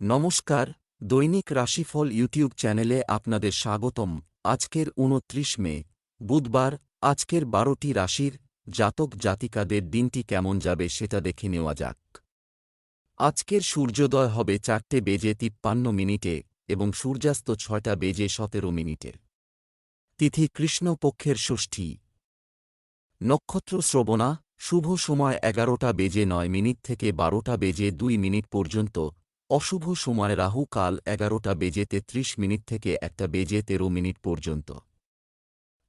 নমস্কার, দৈনিক রাশিফল ইউটিউব চ্যানেলে আপনাদের স্বাগতম। আজকের উনত্রিশ মে, বুধবার, আজকের বারোটি রাশির জাতক জাতিকাদের দিনটি কেমন যাবে সেটা দেখে নেওয়া যাক। আজকের সূর্যোদয় হবে চারটে বেজে তিপ্পান্ন মিনিটে এবং সূর্যাস্ত ছয়টা বেজে সতেরো মিনিটে। তিথি কৃষ্ণপক্ষের ষষ্ঠী। নক্ষত্র শ্রবণা, শুভ সময় এগারোটা বেজে নয় মিনিট থেকে বারোটা বেজে দুই মিনিট পর্যন্ত অশুভ সময় রাহু কাল এগারোটা বেজে তেত্রিশ মিনিট থেকে একটা বেজে তেরো মিনিট পর্যন্ত।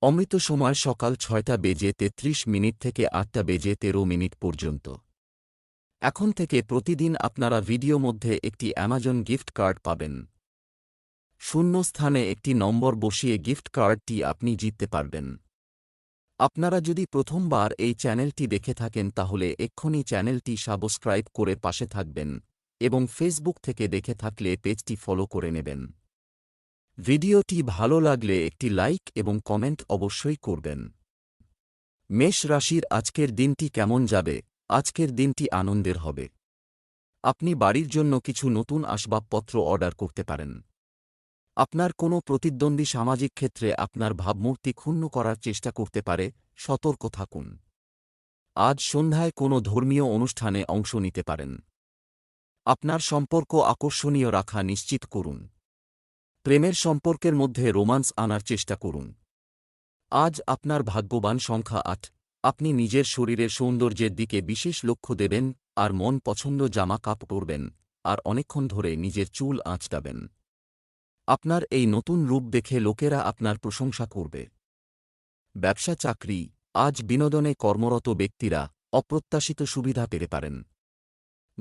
অমৃত সময় সকাল ছয়টা বেজে তেত্রিশ মিনিট থেকে আটটা বেজে তেরো মিনিট পর্যন্ত। এখন থেকে প্রতিদিন আপনারা ভিডিও মধ্যে একটি অ্যামাজন গিফট কার্ড পাবেন। শূন্য স্থানে একটি নম্বর বসিয়ে গিফট কার্ডটি আপনি জিততে পারবেন। আপনারা যদি প্রথমবার এই চ্যানেলটি দেখে থাকেন তাহলে এক্ষুনি চ্যানেলটি সাবস্ক্রাইব করে পাশে থাকবেন। এবং ফেসবুক থেকে দেখে থাকলে পেজটি ফলো করে নেবেন। ভিডিওটি ভালো লাগলে একটি লাইক এবং কমেন্ট অবশ্যই করবেন। মেষ রাশির আজকের দিনটি কেমন যাবে? আজকের দিনটি আনন্দের হবে। আপনি বাড়ির জন্য কিছু নতুন আসবাবপত্র অর্ডার করতে পারেন। আপনার কোনো প্রতিদ্বন্দ্বী সামাজিক ক্ষেত্রে আপনার ভাবমূর্তি ক্ষুণ্ণ করার চেষ্টা করতে পারে, সতর্ক থাকুন। আজ সন্ধ্যায় কোনো ধর্মীয় অনুষ্ঠানে অংশ নিতে পারেন। আপনার সম্পর্ক আকর্ষণীয় রাখা নিশ্চিত করুন। প্রেমের সম্পর্কের মধ্যে রোমান্স আনার চেষ্টা করুন। আজ আপনার ভাগ্যবান সংখ্যা আট। আপনি নিজের শরীরের সৌন্দর্যের দিকে বিশেষ লক্ষ্য দেবেন আর মন পছন্দ জামা কাপ পরবেন আর অনেকক্ষণ ধরে নিজের চুল আঁচড়াবেন। আপনার এই নতুন রূপ দেখে লোকেরা আপনার প্রশংসা করবে। ব্যবসা চাকরি, আজ বিনোদনে কর্মরত ব্যক্তিরা অপ্রত্যাশিত সুবিধা পেতে পারেন।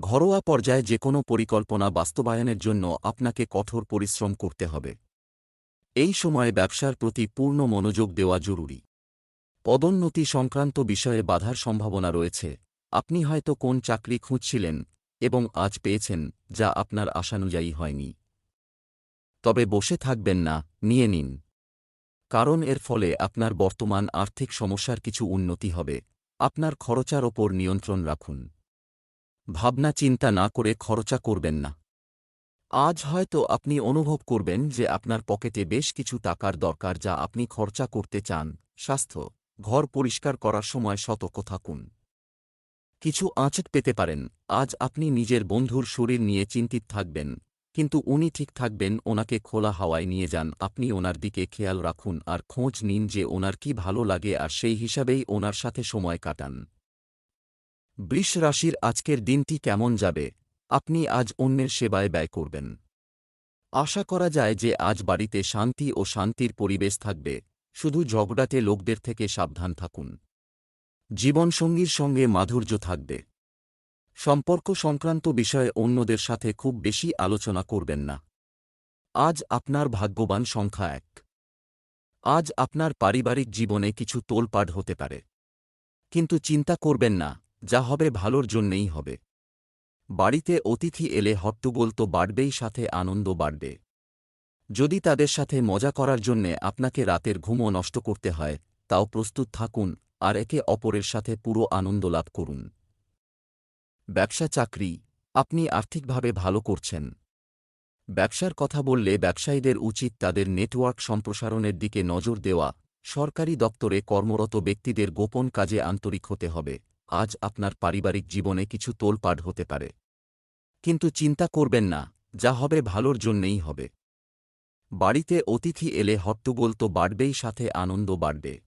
ঘরোয়া পর্যায়ে যে কোনো পরিকল্পনা বাস্তবায়নের জন্য আপনাকে কঠোর পরিশ্রম করতে হবে। এই সময়ে ব্যবসার প্রতি পূর্ণ মনোযোগ দেওয়া জরুরি। পদোন্নতি সংক্রান্ত বিষয়ে বাধার সম্ভাবনা রয়েছে। আপনি হয়তো কোন চাকরি খুঁজছিলেন এবং আজ পেয়েছেন যা আপনার আশানুযায়ী হয়নি। তবে বসে থাকবেন না, নিয়ে নিন। কারণ এর ফলে আপনার বর্তমান আর্থিক সমস্যার কিছু উন্নতি হবে। আপনার খরচার ওপর নিয়ন্ত্রণ রাখুন। ভাবনা চিন্তা না করে খরচা করবেন না। আজ হয়তো আপনি অনুভব করবেন যে আপনার পকেটে বেশ কিছু টাকার দরকার যা আপনি খরচা করতে চান। স্বাস্থ্য, ঘর পরিষ্কার করার সময় সতর্ক থাকুন। কিছু আঁচট পেতে পারেন। আজ আপনি নিজের বন্ধুর শরীর নিয়ে চিন্তিত থাকবেন, কিন্তু উনি ঠিক থাকবেন ওনাকে খোলা হাওয়ায় নিয়ে যান। আপনি ওনার দিকে খেয়াল রাখুন আর খোঁজ নিন যে ওনার কি ভালো লাগে আর সেই হিসাবেই ওনার সাথে সময় কাটান। বৃষ রাশির আজকের দিনটি কেমন যাবে? আপনি আজ অন্যের সেবায় ব্যয় করবেন। আশা করা যায় যে আজ বাড়িতে শান্তি ও শান্তির পরিবেশ থাকবে। শুধু ঝগড়াটে লোকদের থেকে সাবধান থাকুন। জীবনসঙ্গীর সঙ্গে মাধুর্য থাকবে। সম্পর্ক সংক্রান্ত বিষয়ে অন্যদের সাথে খুব বেশি আলোচনা করবেন না। আজ আপনার ভাগ্যবান সংখ্যা এক। আজ আপনার পারিবারিক জীবনে কিছু তোলপাড় হতে পারে। কিন্তু চিন্তা করবেন না। যা হবে ভালোর জন্যেই হবে। বাড়িতে অতিথি এলে হট্টগোল তো বাড়বেই, সাথে আনন্দ বাড়বে। যদি তাদের সাথে মজা করার জন্যে আপনাকে রাতের ঘুমও নষ্ট করতে হয়, তাও প্রস্তুত থাকুন আর একে অপরের সাথে পুরো আনন্দ লাভ করুন। ব্যবসা চাকরি, আপনি আর্থিকভাবে ভালো করছেন। ব্যবসার কথা বললে ব্যবসায়ীদের উচিত তাদের নেটওয়ার্ক সম্প্রসারণের দিকে নজর দেওয়া। সরকারি দপ্তরে কর্মরত ব্যক্তিদের গোপন কাজে আন্তরিক হতে হবে। আজ আপনার পারিবারিক জীবনে কিছু তোলপাড় হতে পারে। কিন্তু চিন্তা করবেন না, যা হবে ভালোর জন্যেই হবে। বাড়িতে অতিথি এলে হট্টগোল তো বাড়বেই সাথে, আনন্দ বাড়বে।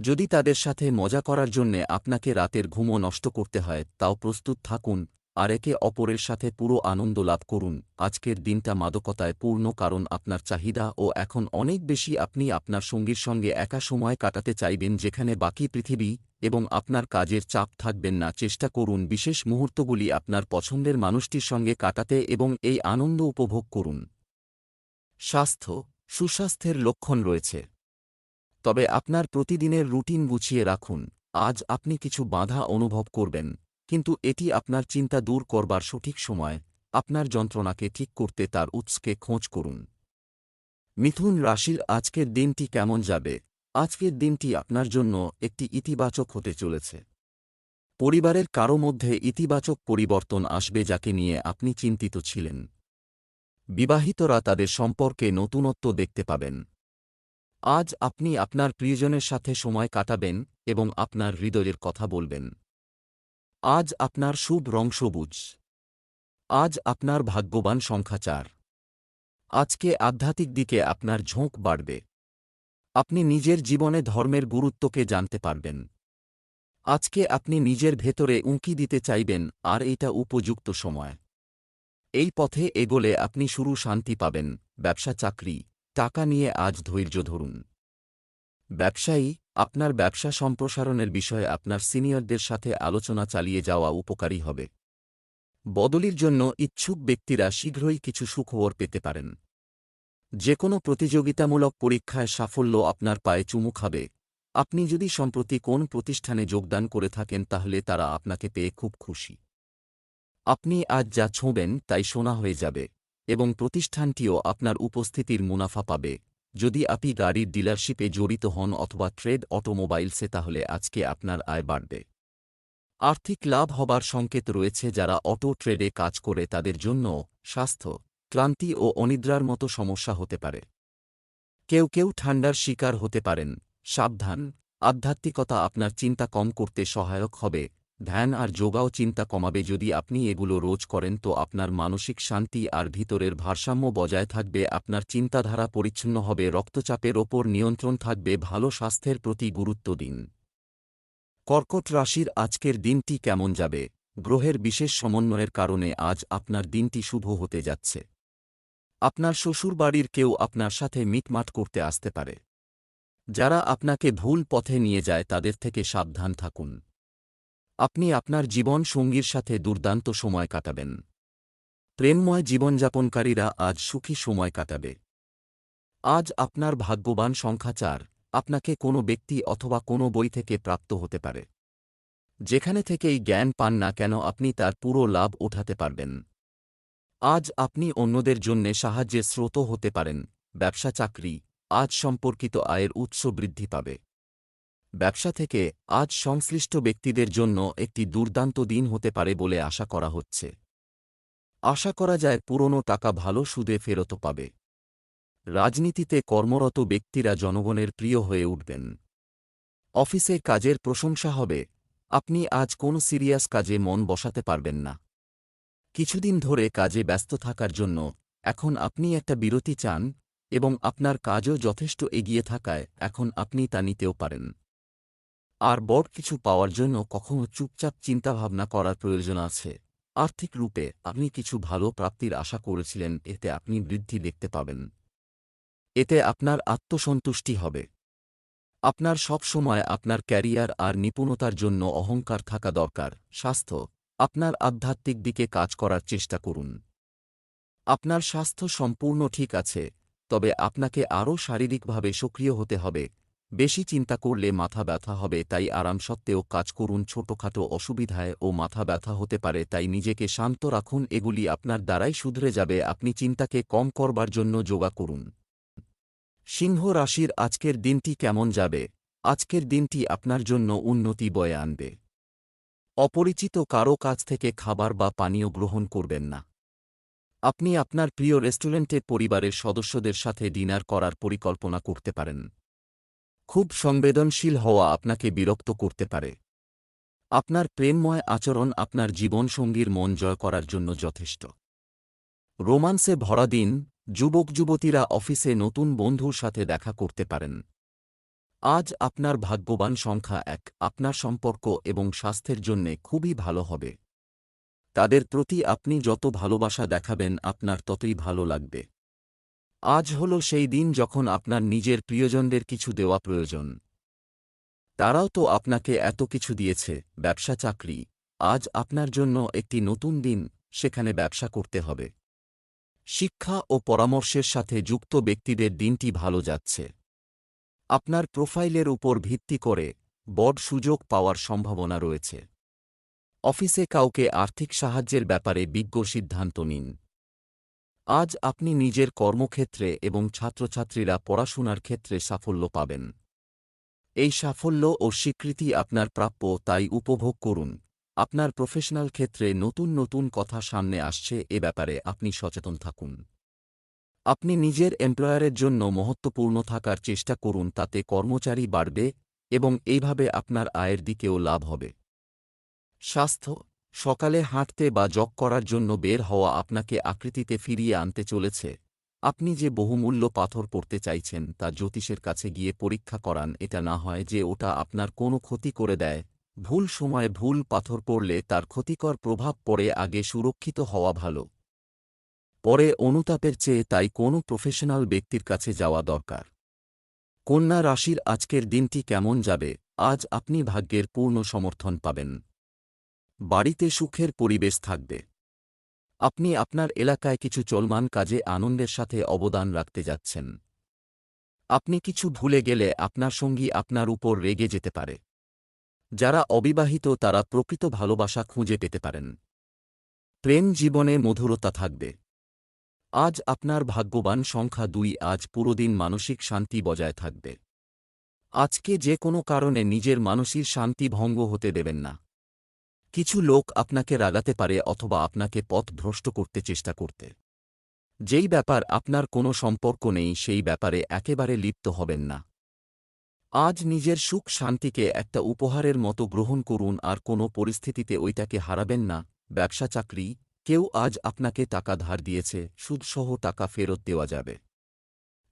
যদি তাদের সাথে মজা করার জন্যে আপনাকে রাতের ঘুমও নষ্ট করতে হয়, তাও প্রস্তুত থাকুন আর একে অপরের সাথে পুরো আনন্দ লাভ করুন। আজকের দিনটা মাদকতায় পূর্ণ কারণ আপনার চাহিদা ও এখন অনেক বেশি আপনি আপনার সঙ্গীর সঙ্গে একা সময় কাটাতে চাইবেন যেখানে বাকি পৃথিবী এবং আপনার কাজের চাপ থাকবেন না। চেষ্টা করুন বিশেষ মুহূর্তগুলি আপনার পছন্দের মানুষটির সঙ্গে কাটাতে এবং এই আনন্দ উপভোগ করুন। স্বাস্থ্য, সুস্বাস্থ্যের লক্ষণ রয়েছে। তবে আপনার প্রতিদিনের রুটিন গুছিয়ে রাখুন। আজ আপনি কিছু বাধা অনুভব করবেন। কিন্তু এটি আপনার চিন্তা দূর করবার সঠিক সময়, আপনার যন্ত্রণাকে ঠিক করতে তার উৎসকে খোঁজ করুন। মিথুন রাশির আজকের দিনটি কেমন যাবে? আজকের দিনটি আপনার জন্য একটি ইতিবাচক হতে চলেছে। পরিবারের কারও মধ্যে ইতিবাচক পরিবর্তন আসবে যাকে নিয়ে আপনি চিন্তিত ছিলেন। বিবাহিতরা তাদের সম্পর্কে নতুনত্ব দেখতে পাবেন। আজ আপনি আপনার প্রিয়জনের সাথে সময় কাটাবেন এবং আপনার হৃদয়ের কথা বলবেন। আজ আপনার শুভ রং সবুজ। আজ আপনার ভাগ্যবান সংখ্যা চার। আজকে আধ্যাত্মিক দিকে আপনার ঝোঁক বাড়বে। আপনি নিজের জীবনে ধর্মের গুরুত্বকে জানতে পারবেন। আজকে আপনি নিজের ভেতরে উঁকি দিতে চাইবেন, আর এটা উপযুক্ত সময়। এই পথে এগোলে আপনি শুরু শান্তি পাবেন, ব্যবসা, চাকরি, টাকা নিয়ে আজ ধৈর্য ধরুন। ব্যবসায়ী, আপনার ব্যবসা সম্প্রসারণের বিষয়ে আপনার সিনিয়রদের সাথে আলোচনা চালিয়ে যাওয়া উপকারী হবে। বদলির জন্য ইচ্ছুক ব্যক্তিরা শীঘ্রই কিছু সুখবর পেতে পারেন। যে কোনো প্রতিযোগিতামূলক পরীক্ষায় সাফল্য আপনার পায়ে চুমু খাবে। আপনি যদি সম্প্রতি কোন প্রতিষ্ঠানে যোগদান করে থাকেন তাহলে তারা আপনাকে পেয়ে খুব খুশি। আপনি আজ যা ছোঁবেন তাই শোনা হয়ে যাবে এবং প্রতিষ্ঠানটিও আপনার উপস্থিতির মুনাফা পাবে। যদি আপনি গাড়ির ডিলারশিপে জড়িত হন অথবা ট্রেড অটোমোবাইলসে, তাহলে আজকে আপনার আয় বাড়বে। আর্থিক লাভ হবার সংকেত রয়েছে যারা অটো ট্রেডে কাজ করে, তাদের জন্য স্বাস্থ্য, ক্লান্তি ও অনিদ্রার মতো সমস্যা হতে পারে। কেউ কেউ ঠান্ডার শিকার হতে পারেন। সাবধান। আধ্যাত্মিকতা আপনার চিন্তা কম করতে সহায়ক হবে। ধ্যান আর যোগাও চিন্তা কমাবে। যদি আপনি এগুলো রোজ করেন, তো আপনার মানসিক শান্তি আর ভিতরের ভারসাম্য বজায় থাকবে, আপনার চিন্তাধারা পরিচ্ছন্ন হবে, রক্তচাপের ওপর নিয়ন্ত্রণ থাকবে, ভালো স্বাস্থ্যের প্রতি গুরুত্ব দিন। কর্কট রাশির আজকের দিনটি কেমন যাবে? গ্রহের বিশেষ সমন্বয়ের কারণে আজ আপনার দিনটি শুভ হতে যাচ্ছে। আপনার শ্বশুরবাড়ির কেউ আপনার সাথে মিটমাট করতে আসতে পারে। যারা আপনাকে ভুল পথে নিয়ে যায়, তাদের থেকে সাবধান থাকুন। আপনি আপনার জীবন সঙ্গীর সাথে দুর্দান্ত সময় কাটাবেন। প্রেমময় জীবনযাপনকারীরা আজ সুখী সময় কাটাবে। আজ আপনার ভাগ্যবান সংখ্যা চার, আপনাকে কোনো ব্যক্তি অথবা কোনো বই থেকে প্রাপ্ত হতে পারে। যেখানে থেকেই জ্ঞান পান না কেন আপনি তার পুরো লাভ ওঠাতে পারবেন। আজ আপনি অন্যদের জন্যে সাহায্যের স্রোত হতে পারেন। ব্যবসা চাকরি, আজ সম্পর্কিত আয়ের উৎস বৃদ্ধি পাবে। ব্যবসা থেকে আজ সংশ্লিষ্ট ব্যক্তিদের জন্য একটি দুর্দান্ত দিন হতে পারে বলে আশা করা হচ্ছে। আশা করা যায় পুরনো টাকা ভালো সুদে ফেরত পাবে। রাজনীতিতে কর্মরত ব্যক্তিরা জনগণের প্রিয় হয়ে উঠবেন। অফিসে কাজের প্রশংসা হবে, আপনি আজ কোন সিরিয়াস কাজে মন বসাতে পারবেন না। কিছুদিন ধরে কাজে ব্যস্ত থাকার জন্য এখন আপনি একটা বিরতি চান এবং আপনার কাজও যথেষ্ট এগিয়ে থাকায় এখন আপনি তা নিতেও পারেন। আর বড় কিছু পাওয়ার জন্য কখনো চুপচাপ চিন্তাভাবনা করার প্রয়োজন আছে। আর্থিক রূপে আপনি কিছু ভালো প্রাপ্তির আশা করেছিলেন, এতে আপনি বৃদ্ধি দেখতে পাবেন। এতে আপনার আত্মসন্তুষ্টি হবে। আপনার সব সময় আপনার ক্যারিয়ার আর নিপুণতার জন্য অহংকার থাকা দরকার। স্বাস্থ্য, আপনার আধ্যাত্মিক দিকে কাজ করার চেষ্টা করুন। আপনার স্বাস্থ্য সম্পূর্ণ ঠিক আছে, তবে আপনাকে আরও শারীরিকভাবে সক্রিয় হতে হবে। বেশি চিন্তা করলে মাথা ব্যথা হবে, তাই আরাম সত্ত্বেও কাজ করুন। ছোটখাটো অসুবিধায় ও মাথা ব্যথা হতে পারে, তাই নিজেকে শান্ত রাখুন। এগুলি আপনার দ্বারাই শুধরে যাবে। আপনি চিন্তাকে কম করবার জন্য যোগা করুন। সিংহ রাশির আজকের দিনটি কেমন যাবে? আজকের দিনটি আপনার জন্য উন্নতি বয়ে আনবে। অপরিচিত কারও কাছ থেকে খাবার বা পানীয় গ্রহণ করবেন না। আপনি আপনার প্রিয় রেস্টুরেন্টে পরিবারের সদস্যদের সাথে ডিনার করার পরিকল্পনা করতে পারেন। খুব সংবেদনশীল হওয়া আপনাকে বিরক্ত করতে পারে। আপনার প্রেমময় আচরণ আপনার জীবনসঙ্গীর মন জয় করার জন্য যথেষ্ট। রোমান্সে ভরা দিন যুবক যুবতীরা অফিসে নতুন বন্ধুর সাথে দেখা করতে পারেন। আজ আপনার ভাগ্যবান সংখ্যা এক, আপনার সম্পর্ক এবং স্বাস্থ্যের জন্যে খুবই ভালো হবে। তাদের প্রতি আপনি যত ভালোবাসা দেখাবেন, আপনার ততই ভালো লাগবে। আজ হল সেই দিন যখন আপনার নিজের প্রিয়জনদের কিছু দেওয়া প্রয়োজন। তারাও তো আপনাকে এত কিছু দিয়েছে, ব্যবসা চাকরি। আজ আপনার জন্য একটি নতুন দিন, সেখানে ব্যবসা করতে হবে। শিক্ষা ও পরামর্শের সাথে যুক্ত ব্যক্তিদের দিনটি ভালো যাচ্ছে। আপনার প্রোফাইলের উপর ভিত্তি করে বড় সুযোগ পাওয়ার সম্ভাবনা রয়েছে। অফিসে কাউকে আর্থিক সাহায্যের ব্যাপারে বিজ্ঞ সিদ্ধান্ত নিন। আজ আপনি নিজের কর্মক্ষেত্রে এবং ছাত্রছাত্রীরা পড়াশোনার ক্ষেত্রে সাফল্য পাবেন। এই সাফল্য ও স্বীকৃতি আপনার প্রাপ্য তাই উপভোগ করুন। আপনার প্রফেশনাল ক্ষেত্রে নতুন নতুন কথা সামনে আসছে এ ব্যাপারে আপনি সচেতন থাকুন। আপনি নিজের এমপ্লয়ারের জন্য মহত্বপূর্ণ থাকার চেষ্টা করুন তাতে কর্মচারী বাড়বে এবং এইভাবে আপনার আয়ের দিকেও লাভ হবে। স্বাস্থ্য সকালে হাঁটতে বা জগ করার জন্য বের হওয়া আপনাকে আকৃতিতে ফিরিয়ে আনতে চলেছে। আপনি যে বহুমূল্য পাথর পড়তে চাইছেন তা জ্যোতিষের কাছে গিয়ে পরীক্ষা করান, এটা না হয় যে ওটা আপনার কোনো ক্ষতি করে দেয়। ভুল সময়ে ভুল পাথর পড়লে তার ক্ষতিকর প্রভাব পড়ে আগে সুরক্ষিত হওয়া ভালো। পরে অনুতাপের চেয়ে তাই কোনো প্রফেশনাল ব্যক্তির কাছে যাওয়া দরকার। কন্যা রাশির আজকের দিনটি কেমন যাবে? আজ আপনি ভাগ্যের পূর্ণ সমর্থন পাবেন। বাড়িতে সুখের পরিবেশ থাকবে। আপনি আপনার এলাকায় কিছু চলমান কাজে আনন্দের সাথে অবদান রাখতে যাচ্ছেন। আপনি কিছু ভুলে গেলে আপনার সঙ্গী আপনার উপর রেগে যেতে পারে। যারা অবিবাহিত তারা প্রকৃত ভালোবাসা খুঁজে পেতে পারেন। প্রেম জীবনে মধুরতা থাকবে। আজ আপনার ভাগ্যবান সংখ্যা দুই, আজ পুরোদিন মানসিক শান্তি বজায় থাকবে। আজকে যে কোনো কারণে নিজের মানসিক শান্তি ভঙ্গ হতে দেবেন না। কিছু লোক আপনাকে রাগাতে পারে অথবা আপনাকে পথ ভ্রষ্ট করতে চেষ্টা করতে। যেই ব্যাপার আপনার কোনো সম্পর্ক নেই, সেই ব্যাপারে একেবারে লিপ্ত হবেন না। আজ নিজের সুখ শান্তিকে একটা উপহারের মতো গ্রহণ করুন আর কোনো পরিস্থিতিতে ওইটাকে হারাবেন না। ব্যবসা, চাকরি, কেউ আজ আপনাকে টাকা ধার দিয়েছে, সুদসহ টাকা ফেরত দেওয়া যাবে।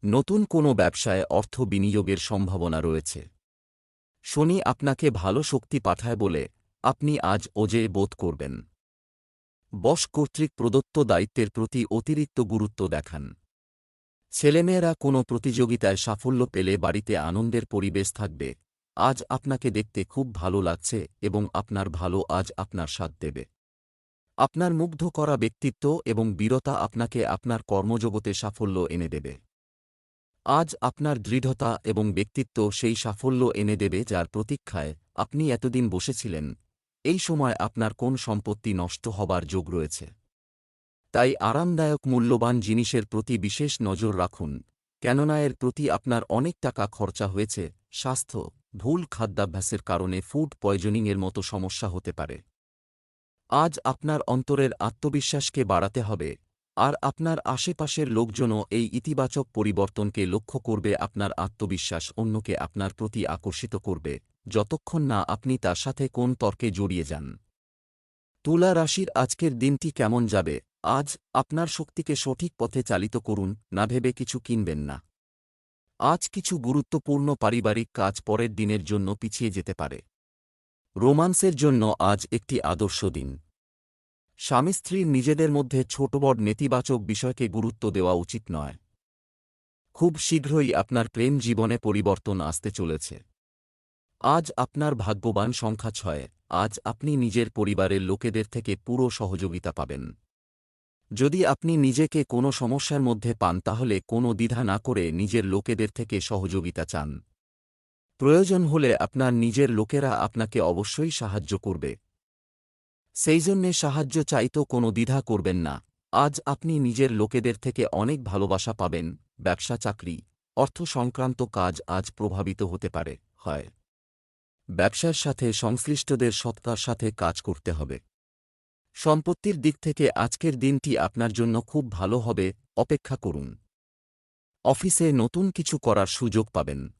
নতুন কোনো ব্যবসায় অর্থ বিনিয়োগের সম্ভাবনা রয়েছে। শনি আপনাকে ভালো শক্তি পাঠায় বলে আপনি আজ ওজে বোধ করবেন। বস কর্তৃক প্রদত্ত দায়িত্বের প্রতি অতিরিক্ত গুরুত্ব দেখান। ছেলেমেয়েরা কোনো প্রতিযোগিতায় সাফল্য পেলে বাড়িতে আনন্দের পরিবেশ থাকবে। আজ আপনাকে দেখতে খুব ভালো লাগছে এবং আপনার ভালো আজ আপনার সাথ দেবে। আপনার মুগ্ধ করা ব্যক্তিত্ব এবং বীরতা আপনাকে আপনার কর্মজগতে সাফল্য এনে দেবে। আজ আপনার দৃঢ়তা এবং ব্যক্তিত্ব সেই সাফল্য এনে দেবে যার প্রতীক্ষায় আপনি এতদিন বসেছিলেন এই সময় আপনার কোন সম্পত্তি নষ্ট হবার যোগ রয়েছে। তাই আরামদায়ক মূল্যবান জিনিসের প্রতি বিশেষ নজর রাখুন, কেননা এর প্রতি আপনার অনেক টাকা খরচা হয়েছে, স্বাস্থ্য, ভুল খাদ্যাভ্যাসের কারণে ফুড পয়জনিংয়ের মতো সমস্যা হতে পারে। আজ আপনার অন্তরের আত্মবিশ্বাসকে বাড়াতে হবে, আর আপনার আশেপাশের লোকজনও এই ইতিবাচক পরিবর্তনকে লক্ষ্য করবে, আপনার আত্মবিশ্বাস অন্যকে আপনার প্রতি আকর্ষিত করবে। যতক্ষণ না আপনি তার সাথে কোন তর্কে জড়িয়ে যান। তুলা রাশির আজকের দিনটি কেমন যাবে? আজ আপনার শক্তিকে সঠিক পথে চালিত করুন, না ভেবে কিছু কিনবেন না। আজ কিছু গুরুত্বপূর্ণ পারিবারিক কাজ পরের দিনের জন্য পিছিয়ে যেতে পারে। রোমান্সের জন্য আজ একটি আদর্শ দিন। স্বামী স্ত্রীর নিজেদের মধ্যে ছোট বড় নেতিবাচক বিষয়কে গুরুত্ব দেওয়া উচিত নয়। খুব শীঘ্রই আপনার প্রেম জীবনে পরিবর্তন আসতে চলেছে। আজ আপনার ভাগ্যবান সংখ্যা ছয়। আজ আপনি নিজের পরিবারের লোকেদের থেকে পুরো সহযোগিতা পাবেন। যদি আপনি নিজেকে কোনো সমস্যার মধ্যে পান, তাহলে কোনো দ্বিধা না করে নিজের লোকেদের থেকে সহযোগিতা চান। প্রয়োজন হলে আপনার নিজের লোকেরা আপনাকে অবশ্যই সাহায্য করবে। সেই জন্যে সাহায্য চাইতো কোনো দ্বিধা করবেন না। আজ আপনি নিজের লোকেদের থেকে অনেক ভালোবাসা পাবেন। ব্যবসা, চাকরি, অর্থ সংক্রান্ত কাজ আজ প্রভাবিত হতে পারে। হয়। ব্যবসার সাথে সংশ্লিষ্টদের সত্তার সাথে কাজ করতে হবে। সম্পত্তির দিক থেকে আজকের দিনটি আপনার জন্য খুব ভালো হবে, অপেক্ষা করুন। অফিসে নতুন কিছু করার সুযোগ পাবেন।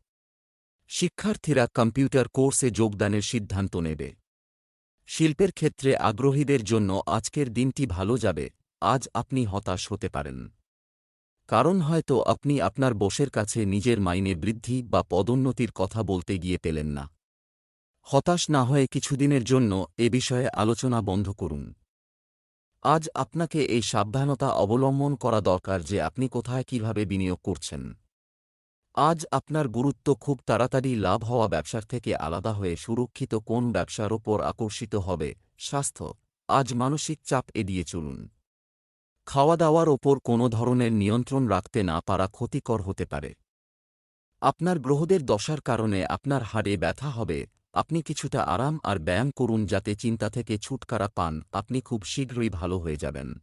শিক্ষার্থীরা কম্পিউটার কোর্সে যোগদানের সিদ্ধান্ত নেবে। শিল্পের ক্ষেত্রে আগ্রহীদের জন্য আজকের দিনটি ভালো যাবে, আজ আপনি হতাশ হতে পারেন। কারণ হয়তো আপনি আপনার বসের কাছে নিজের মাইনে বৃদ্ধি বা পদোন্নতির কথা বলতে গিয়ে পেলেন না। হতাশ না হয়ে কিছুদিনের জন্য এ বিষয়ে আলোচনা বন্ধ করুন। আজ আপনাকে এই সাবধানতা অবলম্বন করা দরকার যে আপনি কোথায় কীভাবে বিনিয়োগ করছেন। আজ আপনার গুরুত্ব খুব তাড়াতাড়ি লাভ হওয়া ব্যবসার থেকে আলাদা হয়ে সুরক্ষিত কোন ব্যবসার ওপর আকর্ষিত হবে, স্বাস্থ্য। আজ মানসিক চাপ এড়িয়ে চলুন। খাওয়া দাওয়ার ওপর কোনো ধরনের নিয়ন্ত্রণ রাখতে না পারা ক্ষতিকর হতে পারে। আপনার গ্রহদের দশার কারণে আপনার হাড়ে ব্যথা হবে আপনি কিছুটা আরাম আর ব্যায়াম করুন যাতে চিন্তা থেকে ছুটকারা পান, আপনি খুব শীঘ্রই ভালো হয়ে যাবেন।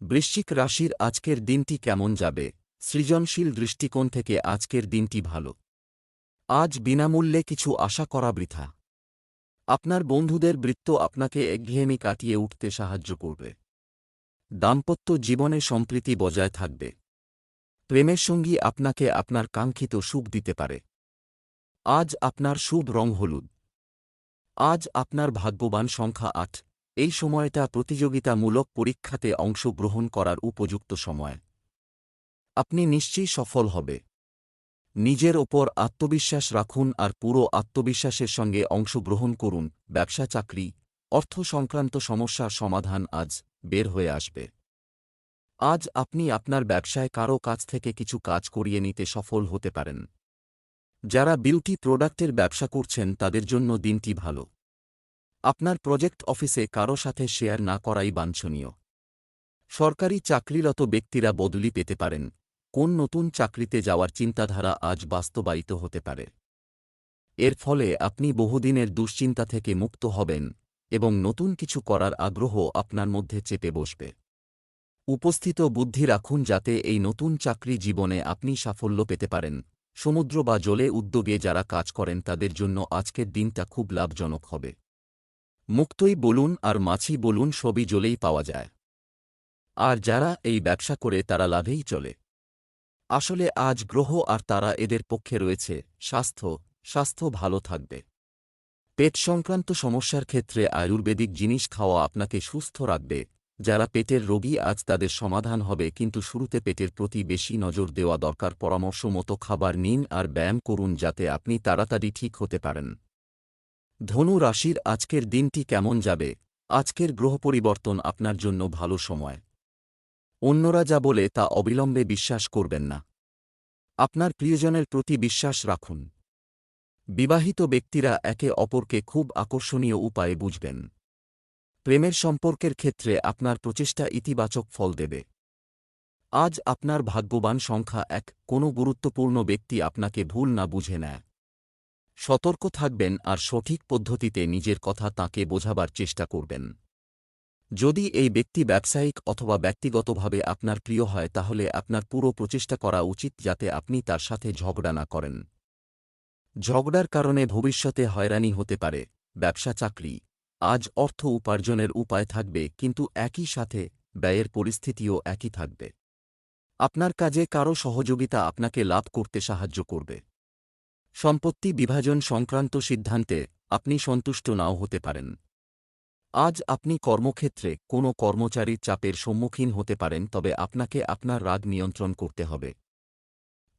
বৃশ্চিক রাশির আজকের দিনটি কেমন যাবে? সৃজনশীল দৃষ্টিকোণ থেকে আজকের দিনটি ভালো। আজ বিনামূল্যে কিছু আশা করা বৃথা। আপনার বন্ধুদের বৃত্ত আপনাকে একঘেয়েমি কাটিয়ে উঠতে সাহায্য করবে। দাম্পত্য জীবনে সম্প্রীতি বজায় থাকবে। প্রেমের সঙ্গী আপনাকে আপনার কাঙ্ক্ষিত সুখ দিতে পারে। আজ আপনার শুভ রং হলুদ। আজ আপনার ভাগ্যবান সংখ্যা আট। এই সময়টা প্রতিযোগিতামূলক পরীক্ষাতে অংশগ্রহণ করার উপযুক্ত সময়। আপনি নিশ্চয়ই সফল হবে। নিজের ওপর আত্মবিশ্বাস রাখুন আর পুরো আত্মবিশ্বাসের সঙ্গে অংশগ্রহণ করুন। ব্যবসা, চাকরি, অর্থ সংক্রান্ত সমস্যার সমাধান আজ বের হয়ে আসবে। আজ আপনি আপনার ব্যবসায় কারও কাছ থেকে কিছু কাজ করিয়ে নিতে সফল হতে পারেন। যারা বিউটি প্রোডাক্টের ব্যবসা করছেন তাদের জন্য দিনটি ভালো। আপনার প্রজেক্ট অফিসে কারও সাথে শেয়ার না করাই বাঞ্ছনীয়। সরকারি চাকরিরত ব্যক্তিরা বদলি পেতে পারেন। কোন নতুন চাকরিতে যাওয়ার চিন্তাধারা আজ বাস্তবায়িত হতে পারে। এর ফলে আপনি বহুদিনের দুশ্চিন্তা থেকে মুক্ত হবেন এবং নতুন কিছু করার আগ্রহ আপনার মধ্যে চেপে বসবে। উপস্থিত বুদ্ধি রাখুন যাতে এই নতুন চাকরি জীবনে আপনি সাফল্য পেতে পারেন। সমুদ্র বা জলে উদ্যোগে যারা কাজ করেন তাদের জন্য আজকের দিনটা খুব লাভজনক হবে। মুক্তই বলুন আর মাছি বলুন সবই জলেই পাওয়া যায়। আর যারা এই ব্যবসা করে তারা লাভেই চলে। আসলে আজ গ্রহ আর তারা এদের পক্ষে রয়েছে স্বাস্থ্য স্বাস্থ্য ভালো থাকবে। পেট সংক্রান্ত সমস্যার ক্ষেত্রে আয়ুর্বেদিক জিনিস খাওয়া আপনাকে সুস্থ রাখবে। যারা পেটের রোগী আজ তাদের সমাধান হবে, কিন্তু শুরুতে পেটের প্রতি বেশি নজর দেওয়া দরকার। পরামর্শ মতো খাবার নিন আর ব্যায়াম করুন যাতে আপনি তাড়াতাড়ি ঠিক হতে পারেন। ধনু রাশির আজকের দিনটি কেমন যাবে? আজকের গ্রহ পরিবর্তন আপনার জন্য ভালো সময়। অন্যরা যা বলে তা অবিলম্বে বিশ্বাস করবেন না। আপনার প্রিয়জনের প্রতি বিশ্বাস রাখুন। বিবাহিত ব্যক্তিরা একে অপরকে খুব আকর্ষণীয় উপায়ে বুঝবেন। প্রেমের সম্পর্কের ক্ষেত্রে আপনার প্রচেষ্টা ইতিবাচক ফল দেবে। আজ আপনার ভাগ্যবান সংখ্যা এক, কোনো গুরুত্বপূর্ণ ব্যক্তি আপনাকে ভুল না বুঝে নেয়। সতর্ক থাকবেন আর সঠিক পদ্ধতিতে নিজের কথা তাকে বোঝাবার চেষ্টা করবেন। যদি এই ব্যক্তি ব্যবসায়িক অথবা ব্যক্তিগতভাবে আপনার প্রিয় হয়, তাহলে আপনার পুরো প্রচেষ্টা করা উচিত যাতে আপনি তার সাথে ঝগড়া না করেন। ঝগড়ার কারণে ভবিষ্যতে হয়রানি হতে পারে। ব্যবসা, চাকরি আজ অর্থ উপার্জনের উপায় থাকবে, কিন্তু একই সাথে ব্যয়ের পরিস্থিতিও একই থাকবে। আপনার কাজে কারও সহযোগিতা আপনাকে লাভ করতে সাহায্য করবে। সম্পত্তি বিভাজন সংক্রান্ত সিদ্ধান্তে আপনি সন্তুষ্ট নাও হতে পারেন। আজ আপনি কর্মক্ষেত্রে কোনো কর্মচারীর চাপের সম্মুখীন হতে পারেন, তবে আপনাকে আপনার রাগ নিয়ন্ত্রণ করতে হবে।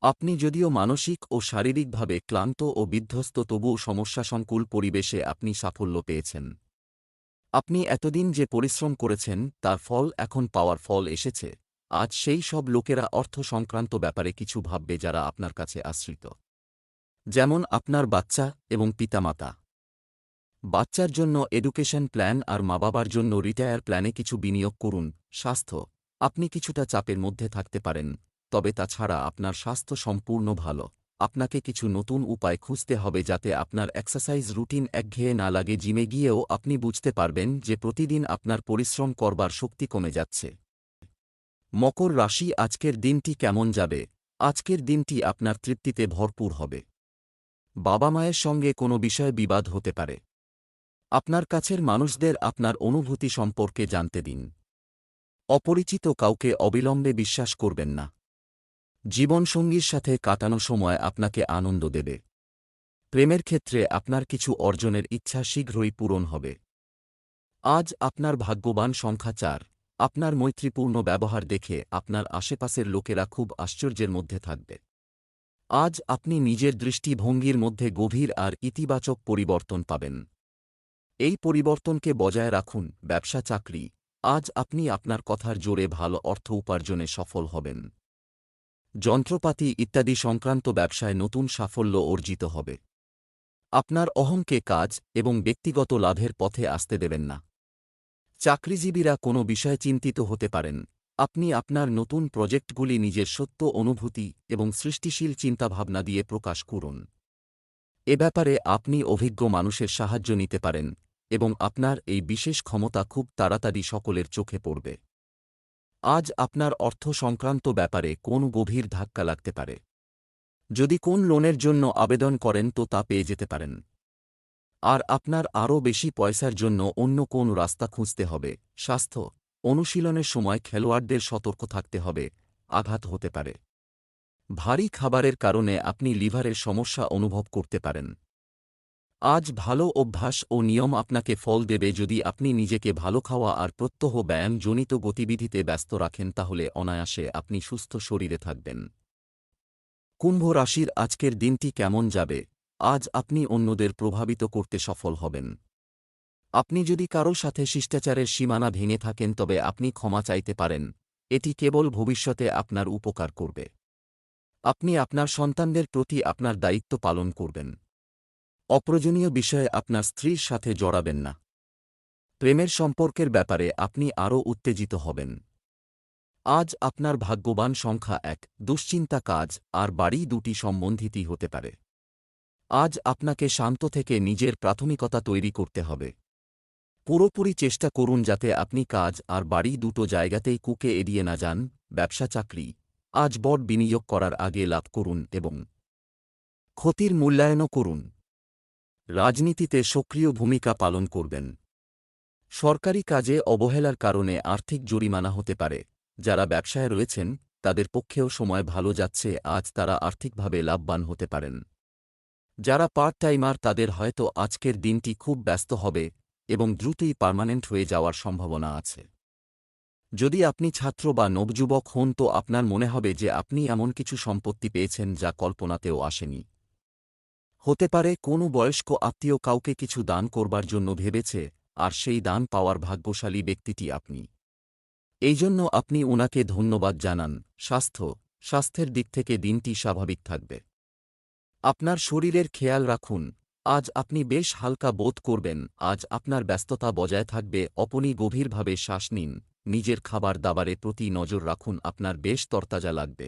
আপনি যদিও মানসিক ও শারীরিকভাবে ক্লান্ত ও বিধ্বস্ত, তবুও সমস্যাসংকুল পরিবেশে আপনি সাফল্য পেয়েছেন। আপনি এতদিন যে পরিশ্রম করেছেন, তার ফল এখন পাওয়ার ফল এসেছে। আজ সেই সব লোকেরা অর্থ সংক্রান্ত ব্যাপারে কিছু ভাববে যারা আপনার কাছে আশ্রিত। যেমন আপনার বাচ্চা এবং পিতামাতা। বাচ্চার জন্য এডুকেশন প্ল্যান আর মা বাবার জন্য রিটায়ার প্ল্যানে কিছু বিনিয়োগ করুন। স্বাস্থ্য। আপনি কিছুটা চাপের মধ্যে থাকতে পারেন, তবে তাছাড়া আপনার স্বাস্থ্য সম্পূর্ণ ভালো। আপনাকে কিছু নতুন উপায় খুঁজতে হবে যাতে আপনার এক্সারসাইজ রুটিন একঘেয়ে না লাগে জিমে গিয়েও আপনি বুঝতে পারবেন যে প্রতিদিন আপনার পরিশ্রম করবার শক্তি কমে যাচ্ছে। মকর রাশি, আজকের দিনটি কেমন যাবে? আজকের দিনটি আপনার তৃপ্তিতে ভরপুর হবে। বাবা মায়ের সঙ্গে কোনো বিষয়ে বিবাদ হতে পারে। আপনার কাছের মানুষদের আপনার অনুভূতি সম্পর্কে জানতে দিন। অপরিচিত কাউকে অবিলম্বে বিশ্বাস করবেন না। জীবনসঙ্গীর সাথে কাটানো সময় আপনাকে আনন্দ দেবে। প্রেমের ক্ষেত্রে আপনার কিছু অর্জনের ইচ্ছা শীঘ্রই পূরণ হবে। আজ আপনার ভাগ্যবান সংখ্যা চার। আপনার মৈত্রীপূর্ণ ব্যবহার দেখে আপনার আশেপাশের লোকেরা খুব আশ্চর্যের মধ্যে থাকবে। আজ আপনি নিজের দৃষ্টিভঙ্গির মধ্যে গভীর আর ইতিবাচক পরিবর্তন পাবেন। এই পরিবর্তনকে বজায় রাখুন ব্যবসা চাকরি আজ আপনি আপনার কথার জোরে ভালো অর্থ উপার্জনে সফল হবেন। যন্ত্রপাতি ইত্যাদি সংক্রান্ত ব্যবসায় নতুন সাফল্য অর্জিত হবে। আপনার অহংকে কাজ এবং ব্যক্তিগত লাভের পথে আসতে দেবেন না। চাকরিজীবীরা কোনো বিষয়ে চিন্তিত হতে পারেন। আপনি আপনার নতুন প্রজেক্টগুলি নিজের সত্য অনুভূতি এবং সৃষ্টিশীল চিন্তাভাবনা দিয়ে প্রকাশ করুন। এ ব্যাপারে আপনি অভিজ্ঞ মানুষের সাহায্য নিতে পারেন এবং আপনার এই বিশেষ ক্ষমতা খুব তাড়াতাড়ি সকলের চোখে পড়বে। আজ আপনার অর্থ সংক্রান্ত ব্যাপারে কোন গভীর ধাক্কা লাগতে পারে। যদি কোন লোনের জন্য আবেদন করেন তো তা পেয়ে যেতে পারেন। আর আপনার আরও বেশি পয়সার জন্য অন্য কোন রাস্তা খুঁজতে হবে। স্বাস্থ্য, অনুশীলনের সময় খেলোয়াড়দের সতর্ক থাকতে হবে, আঘাত হতে পারে। ভারী খাবারের কারণে আপনি লিভারের সমস্যা অনুভব করতে পারেন। আজ ভালো অভ্যাস ও নিয়ম আপনাকে ফল দেবে যদি আপনি নিজেকে ভালো খাওয়া আর প্রত্যহ ব্যায়ামজনিত গতিবিধিতে ব্যস্ত রাখেন তাহলে অনায়াসে আপনি সুস্থ শরীরে থাকবেন। কুম্ভ রাশির আজকের দিনটি কেমন যাবে? আজ আপনি অন্যদের প্রভাবিত করতে সফল হবেন। আপনি যদি কারও সাথে শিষ্টাচারের সীমানা ভেঙে থাকেন তবে আপনি ক্ষমা চাইতে পারেন। এটি কেবল ভবিষ্যতে আপনার উপকার করবে। আপনি আপনার সন্তানদের প্রতি আপনার দায়িত্ব পালন করবেন। অপ্রয়োজনীয় বিষয়ে আপনার স্ত্রীর সাথে জড়াবেন না। প্রেমের সম্পর্কের ব্যাপারে আপনি আরও উত্তেজিত হবেন। আজ আপনার ভাগ্যবান সংখ্যা এক, দুশ্চিন্তা কাজ, আর বাড়ি দুটি সম্বন্ধিতই হতে পারে। আজ আপনাকে শান্ত থেকে নিজের প্রাথমিকতা তৈরি করতে হবে। পুরোপুরি চেষ্টা করুন যাতে আপনি কাজ আর বাড়ি দুটো জায়গাতেই কুকে এড়িয়ে না যান, ব্যবসা চাকরি। আজ বড় বিনিয়োগ করার আগে লাভ করুন এবং ক্ষতির মূল্যায়নও করুন। রাজনীতিতে সক্রিয় ভূমিকা পালন করবেন। সরকারি কাজে অবহেলার কারণে আর্থিক জরিমানা হতে পারে। যারা ব্যবসায় রয়েছেন, তাদের পক্ষেও সময় ভালো যাচ্ছে, আজ তারা আর্থিকভাবে লাভবান হতে পারেন। যারা পার্ট টাইমার তাদের হয়তো আজকের দিনটি খুব ব্যস্ত হবে এবং দ্রুতই পার্মানেন্ট হয়ে যাওয়ার সম্ভাবনা আছে। যদি আপনি ছাত্র বা নবযুবক হন, তো আপনার মনে হবে যে আপনি এমন কিছু সম্পত্তি পেয়েছেন যা কল্পনাতেও আসেনি। হতে পারে কোনো বয়স্ক আত্মীয় কাউকে কিছু দান করবার জন্য ভেবেছে, আর সেই দান পাওয়ার ভাগ্যশালী ব্যক্তিটি আপনি। এই জন্য আপনি ওনাকে ধন্যবাদ জানান, স্বাস্থ্য, স্বাস্থ্যের দিক থেকে দিনটি স্বাভাবিক থাকবে। আপনার শরীরের খেয়াল রাখুন, আজ আপনি বেশ হালকা বোধ করবেন, আজ আপনার ব্যস্ততা বজায় থাকবে, অপনি গভীরভাবে শ্বাস নিন, নিজের খাবার দাবারে প্রতি নজর রাখুন, আপনার বেশ তরতাজা লাগবে।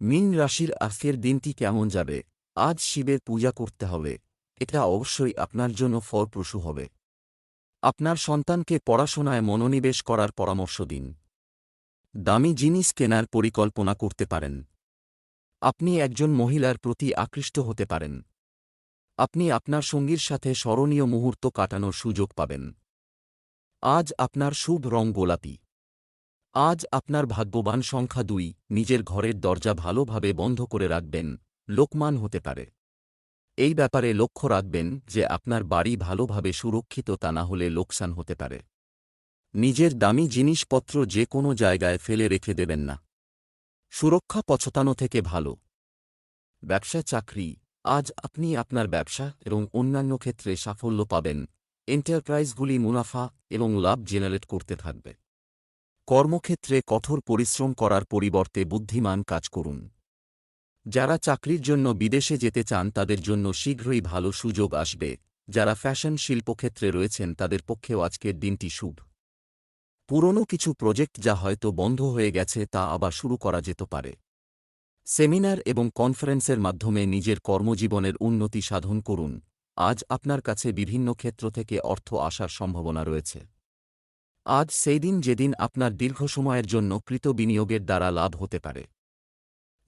মিন রাশির আজকের দিনটি কেমন যাবে? আজ শিবের পূজা করতে হবে। এটা অবশ্যই আপনার জন্য ফলপ্রসূ হবে। আপনার সন্তানকে পড়াশোনায় মনোনিবেশ করার পরামর্শ দিন। দামি জিনিস কেনার পরিকল্পনা করতে পারেন। আপনি একজন মহিলার প্রতি আকৃষ্ট হতে পারেন। আপনি আপনার সঙ্গীর সাথে স্মরণীয় মুহূর্ত কাটানোর সুযোগ পাবেন। আজ আপনার শুভ রং গোলাপি। আজ আপনার ভাগ্যবান সংখ্যা দুই, নিজের ঘরের দরজা ভালোভাবে বন্ধ করে রাখবেন। লোকমান হতে পারে। এই ব্যাপারে লক্ষ্য রাখবেন যে আপনার বাড়ি ভালোভাবে সুরক্ষিত তা না হলে লোকসান হতে পারে। নিজের দামি জিনিসপত্র যে কোনো জায়গায় ফেলে রেখে দেবেন না। সুরক্ষা পছতানো থেকে ভালো। ব্যবসা চাকরি। আজ আপনি আপনার ব্যবসা এবং অন্যান্য ক্ষেত্রে সাফল্য পাবেন। এন্টারপ্রাইজগুলি মুনাফা এবং লাভ জেনারেট করতে থাকবে। কর্মক্ষেত্রে কঠোর পরিশ্রম করার পরিবর্তে বুদ্ধিমান কাজ করুন। যারা চাকরির জন্য বিদেশে যেতে চান তাদের জন্য শীঘ্রই ভালো সুযোগ আসবে। যারা ফ্যাশন শিল্পক্ষেত্রে রয়েছেন তাদের পক্ষেও আজকের দিনটি শুভ। পুরনো কিছু প্রজেক্ট যা হয়তো বন্ধ হয়ে গেছে তা আবার শুরু করা যেতে পারে। সেমিনার এবং কনফারেন্সের মাধ্যমে নিজের কর্মজীবনের উন্নতি সাধন করুন। আজ আপনার কাছে বিভিন্ন ক্ষেত্র থেকে অর্থ আসার সম্ভাবনা রয়েছে। আজ সেই দিন যেদিন আপনার দীর্ঘ সময়ের জন্য কৃত বিনিয়োগের দ্বারা লাভ হতে পারে।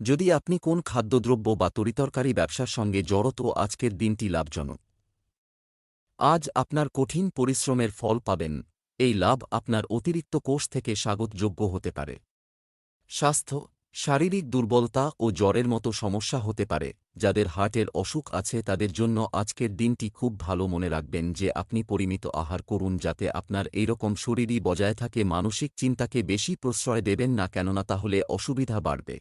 যদি আপনি কোন খাদ্যদ্রব্য বা তরিতরকারি ব্যবসার সঙ্গে জড়ত আজকের দিনটি লাভজনক। আজ আপনার কঠিন পরিশ্রমের ফল পাবেন। এই লাভ আপনার অতিরিক্ত কোষ থেকে স্বাগতযোগ্য হতে পারে। স্বাস্থ্য, শারীরিক দুর্বলতা ও জ্বরের মতো সমস্যা হতে পারে, যাদের হার্টের অসুখ আছে তাদের জন্য আজকের দিনটি খুব ভালো মনে রাখবেন যে আপনি পরিমিত আহার করুন যাতে আপনার এইরকম শরীরই বজায় থাকে, মানসিক চিন্তাকে বেশি প্রশ্রয় দেবেন না, কেননা তাহলে অসুবিধা বাড়বে।